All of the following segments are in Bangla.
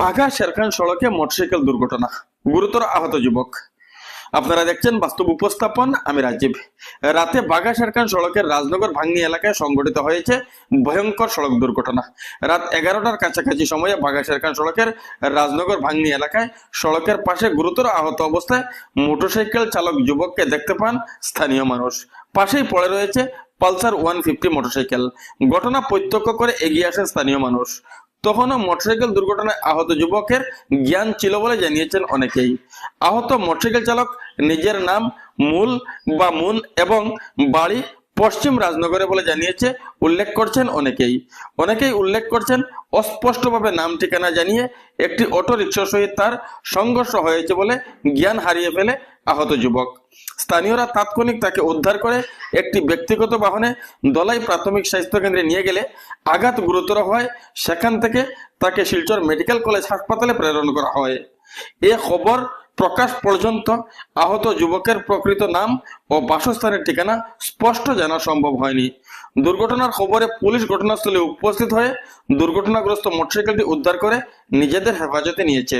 বাঘা শেরখান সড়কে মোটরসাইকেল দুর্ঘটনা। গুরুতর আহত যুবক। আপনারা দেখছেন বাস্তব উপস্থাপন আমি রাজীব। রাতে বাঘা শেরখান সড়কের রাজনগর ভাঙ্গি এলাকায় সংঘটিত হয়েছে ভয়ঙ্কর সড়ক দুর্ঘটনা। রাত এগারোটার কাছাকাছি সময়ে বাঘা শেরখান সড়কের রাজনগর ভাঙ্গি এলাকায় সড়কের পাশে গুরুতর আহত অবস্থায় মোটরসাইকেল চালক যুবককে দেখতে পান স্থানীয় মানুষ। পাশেই পড়ে রয়েছে পালসার ওয়ান ফিফটি মোটরসাইকেল। ঘটনা প্রত্যক্ষ করে এগিয়ে আসেন স্থানীয় মানুষ। তখনও মোটরসাইকেল দুর্ঘটনায় আহত যুবকের জ্ঞান ছিল বলে জানিয়েছেন অনেকেই। আহত মোটরসাইকেল চালক নিজের নাম মূল বা মুন এবং বাড়ি পশ্চিম রাজনগরে বলে জানিয়েছে উল্লেখ করছেন অনেকেই। অনেকেই উল্লেখ করছেন অস্পষ্টভাবে নাম ঠিকানা জানিয়ে একটি অটো রিক্সার সহিত তার সংঘর্ষ হয়েছে বলে জ্ঞান হারিয়ে ফেলে আহত যুবক। স্থানীয়রা তাৎক্ষণিক তাকে উদ্ধার করে একটি ব্যক্তিগত বাহনে দলাই প্রাথমিক স্বাস্থ্য কেন্দ্রে নিয়ে গেলে আঘাত গুরুতর হয়। সেখান থেকে তাকে শিলচর মেডিকেল কলেজ হাসপাতালে প্রেরণ করা হয়। এ খবর প্রকাশ পর্যন্ত আহত যুবকের প্রকৃত নাম ও বাসস্থানের ঠিকানা স্পষ্ট জানা সম্ভব হয়নি। দুর্ঘটনার খবরে পুলিশ ঘটনাস্থলে উপস্থিত হয়ে দুর্ঘটনাগ্রস্ত মোটরসাইকেলটি উদ্ধার করে নিজেদের হেফাজতে নিয়েছে।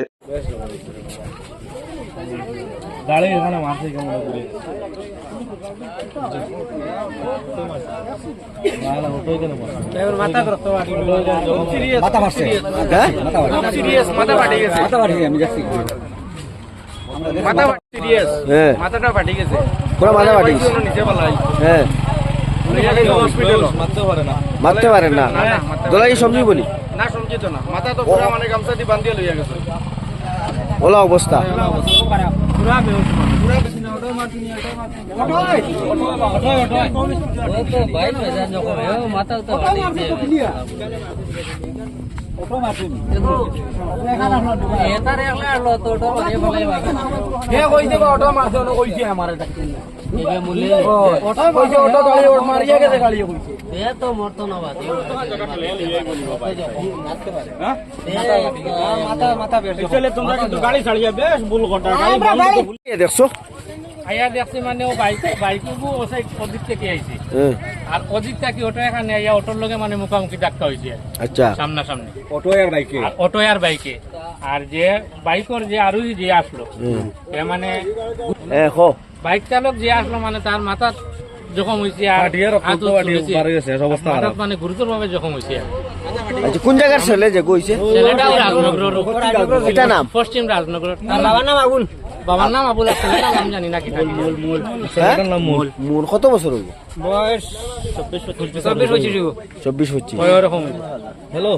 গাড়ি এখানে মারছে কেমন করে মাথা গ্রস্ত সিরিয়াস হ্যাঁ মাথা মারি সিরিয়াস মাথা ফাটে গেছে মাথা মারি আমি যাচ্ছি মাথা সিরিয়াস হ্যাঁ মাথাটা ফাটে গেছে পুরো মাথা ফাটে গেছে। নিচে পালাই হ্যাঁ মারতে পারে না মারতে পারেন না দোলাই সমঝি বলি না সমঝিত না মাথা তো মানে গামছা দিয়ে বান্ধিয়ে লইয়া গেছে ওলা অবস্থা। পুরা বেহুশ পুরা কে কইছে বা অটো মারছে না কইছে আমার এটা অটো কইছে অটো গাড়ি ওর মারিয়া গেছে গাড়ি কইছে মাথা মাথা বেশ চলে তোমরা কিন্তু গাড়ি ছাড়িয়া বেশ ভুল ঘটা গাড়ি এ দেখছ? আইয়া দেখছি মানে ও বাইক বাইক ওসাই অদিক থেকে আইছে। হ্যাঁ। আর অদিক থেকে অটো এখানে আইয়া অটোর লগে মানে মুখামুখি ধাক্কা হয়েছে আচ্ছা। সামনাসামনি। অটো আর বাইকে? আর অটো আর বাইকে। আর যে বাইকর যে আরোহী যে আসলো এ মানে এ খো বাইক চালক যে আসলো মানে তার মাথা জখম হয়েছে মানে গুরুতর ভাবে জখম হয়েছে আচ্ছা কোন জায়গার ছেলে যে কইছে? এটা নাম? পশ্চিম রাজনগর বাবার নাম আগুন? বাবার নাম আবুল ছেলেটার নাম জানি না কি হ্যাঁ? মূল কত বছর হইব? বয়স চব্বিশ পঁচিশ চব্বিশ হচ্ছে ওই রকম হ্যালো